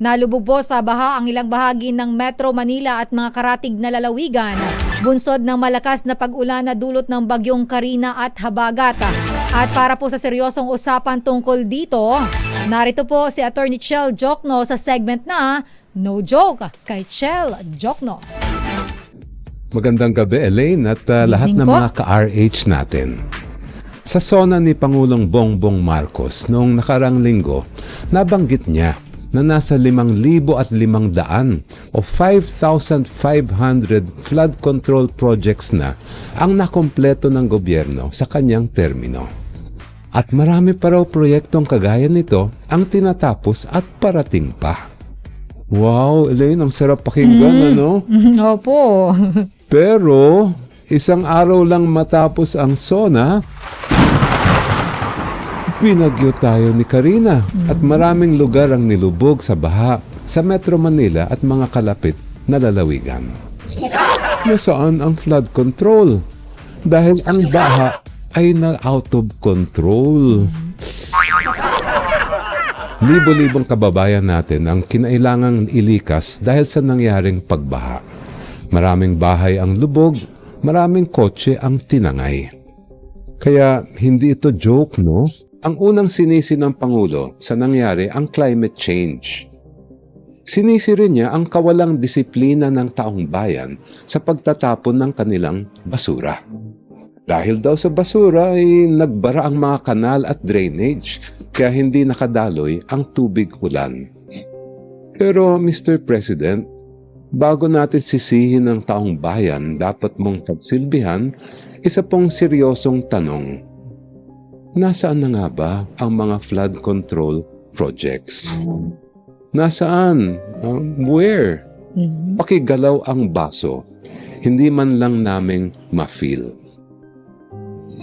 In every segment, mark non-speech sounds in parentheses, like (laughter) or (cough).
Nalubog po sa baha ang ilang bahagi ng Metro Manila at mga karatig na lalawigan. Bunsod ng malakas na pag-ulan na dulot ng bagyong Karina at Habagat. At para po sa seryosong usapan tungkol dito, narito po si Attorney Chel Jokno sa segment na No Joke kay Chel Jokno. Magandang gabi, Elaine, at uh, lahat evening ng po. mga ka-RH natin. Sa sona ni Pangulong Bongbong Marcos noong nakarang linggo, nabanggit niya na nasa 5,500 o 5,500 flood control projects na ang nakompleto ng gobyerno sa kanyang termino. At marami pa raw proyektong kagaya nito ang tinatapos at parating pa. Wow, Elaine, ang sarap pakinggan, ano? (laughs) Opo. Pero, isang araw lang matapos ang SONA, pinagyo tayo ni Karina at maraming lugar ang nilubog sa baha sa Metro Manila at mga kalapit na lalawigan. Nasaan ang flood control? Dahil ang baha ay na out of control. Libo-libong kababayan natin ang kinailangang ilikas dahil sa nangyaring pagbaha. Maraming bahay ang lubog, maraming kotse ang tinangay. Kaya hindi ito joke, no? Ang unang sinisi ng Pangulo sa nangyari ang climate change. Sinisi rin niya ang kawalang disiplina ng taong bayan sa pagtatapon ng kanilang basura. Dahil daw sa basura ay nagbara ang mga kanal at drainage kaya hindi nakadaloy ang tubig ulan. Pero Mr. President, bago natin sisihin ng taong bayan dapat mong pagsilbihan, isa pong seryosong tanong. Nasaan na nga ba ang mga flood control projects? Nasaan? Um, where? Pakigalaw ang baso. Hindi man lang naming ma-feel.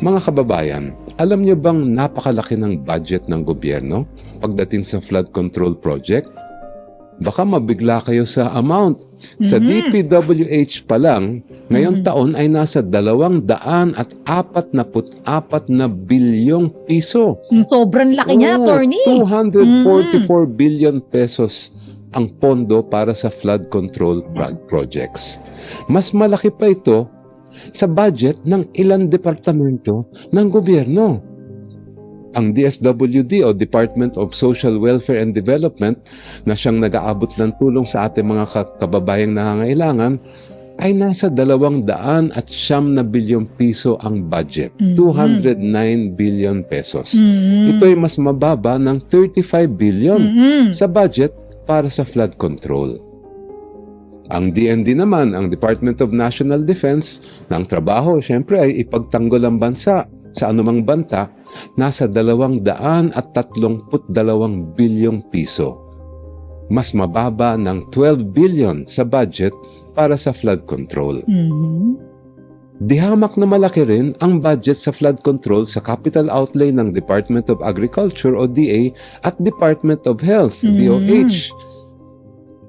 Mga kababayan, alam niyo bang napakalaki ng budget ng gobyerno pagdating sa flood control project? Baka mabigla kayo sa amount. Sa DPWH pa lang, ngayong taon ay nasa dalawang daan at apat na put apat na bilyong piso. Sobrang laki niya, Oo, Attorney. 244 billion pesos ang pondo para sa flood control pro- projects. Mas malaki pa ito sa budget ng ilang departamento ng gobyerno. Ang DSWD o Department of Social Welfare and Development na siyang nag-aabot ng tulong sa ating mga ka- kababayang nangangailangan ay nasa dalawang daan at siyam na bilyong piso ang budget. 209 billion pesos. Ito ay mas mababa ng 35 billion sa budget para sa flood control. Ang DND naman, ang Department of National Defense, na ang trabaho, syempre, ay ipagtanggol ang bansa sa anumang banta, nasa dalawang daan at tatlumput dalawang bilyong piso. Mas mababa ng 12 billion sa budget para sa flood control. Dihamak na malaki rin ang budget sa flood control sa capital outlay ng Department of Agriculture o DA at Department of Health, DOH.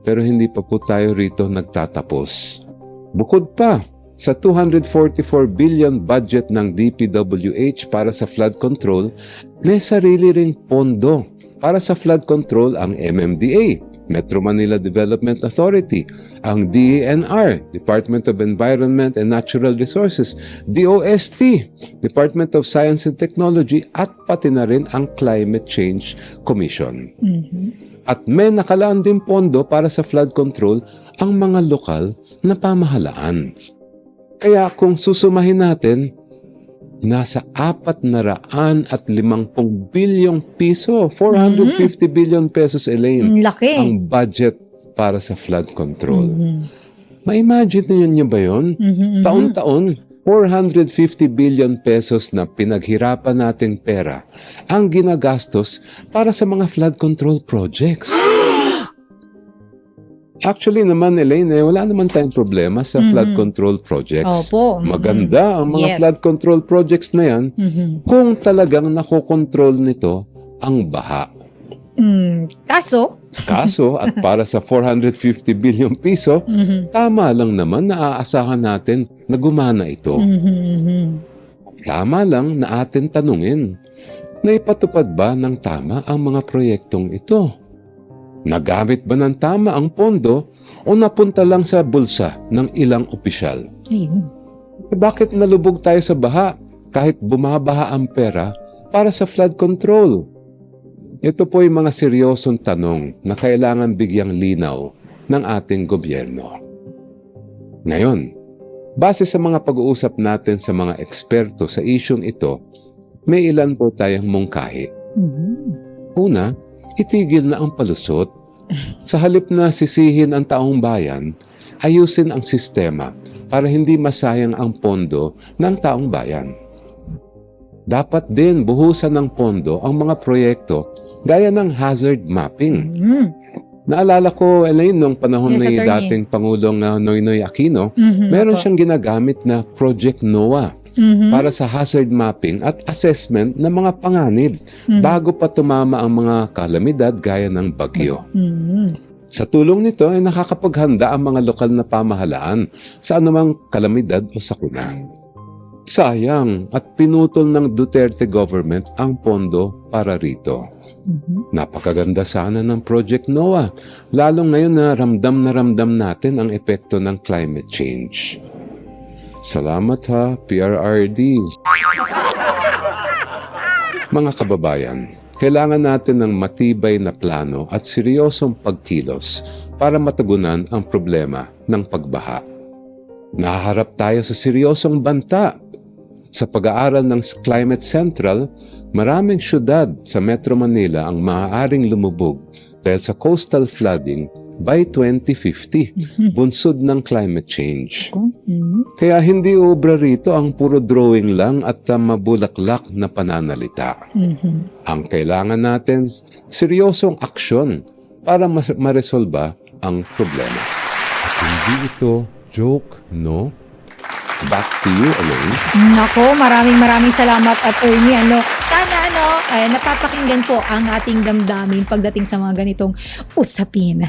Pero hindi pa po tayo rito nagtatapos. Bukod pa, sa 244 billion budget ng DPWH para sa flood control, may sarili ring pondo para sa flood control ang MMDA, Metro Manila Development Authority, ang DENR, Department of Environment and Natural Resources, DOST, Department of Science and Technology, at pati na rin ang Climate Change Commission. At may nakalaan din pondo para sa flood control ang mga lokal na pamahalaan. Kaya kung susumahin natin, nasa apat na raan at limangpong bilyong piso, 450 billion pesos, Elaine, Ang laki. ang budget para sa flood control. Ma-imagine niyo ba yun? Taon-taon, 450 billion pesos na pinaghirapan nating pera ang ginagastos para sa mga flood control projects. Actually naman, Elaine, eh, wala naman tayong problema sa flood control projects. Opo. Mhm. Maganda ang mga Yes. flood control projects na yan Mhm. kung talagang nakokontrol nito ang baha. Mm, kaso, Kaso, at (laughs) para sa 450 billion piso, Mhm. tama lang naman na aasahan natin na gumana ito. Mhm, mhm. Tama lang na atin tanungin, na ipatupad ba ng tama ang mga proyektong ito? Nagamit ba ng tama ang pondo o napunta lang sa bulsa ng ilang opisyal? Ayun. Eh, bakit nalubog tayo sa baha kahit bumabaha ang pera para sa flood control? Ito po yung mga seryosong tanong na kailangan bigyang linaw ng ating gobyerno. Ngayon, base sa mga pag-uusap natin sa mga eksperto sa isyong ito, may ilan po tayong mungkahi. Mhm. Una, itigil na ang palusot. Sa halip na sisihin ang taong bayan, ayusin ang sistema para hindi masayang ang pondo ng taong bayan. Dapat din buhusan ng pondo ang mga proyekto gaya ng hazard mapping. Mhm. Naalala ko, Elaine, nung panahon Yes, ni dating Pangulong uh, Noynoy Aquino, Mhm. meron Opo. siyang ginagamit na Project NOAA Mhm. para sa hazard mapping at assessment ng mga panganib Mhm. bago pa tumama ang mga kalamidad gaya ng bagyo. Mhm. Sa tulong nito ay nakakapaghanda ang mga lokal na pamahalaan sa anumang kalamidad o sakuna. Sayang at pinutol ng Duterte government ang pondo para rito. Mhm. Napakaganda sana ng Project NOAA, lalong ngayon na ramdam na ramdam natin ang epekto ng climate change. Salamat ha, PRRD. Mga kababayan, kailangan natin ng matibay na plano at seryosong pagkilos para matugunan ang problema ng pagbaha. Nahaharap tayo sa seryosong banta. Sa pag-aaral ng Climate Central, maraming syudad sa Metro Manila ang maaaring lumubog dahil sa coastal flooding by 2050, bunsod ng climate change. Mhm. Kaya hindi obra rito ang puro drawing lang at uh, mabulaklak na pananalita. Mhm. Ang kailangan natin, seryosong aksyon para mas- maresolba ang problema. At hindi ito joke, no? Back to you, Elaine. Nako, maraming maraming salamat attorney. Ano, sana ano, eh, napapakinggan po ang ating damdamin pagdating sa mga ganitong usapin.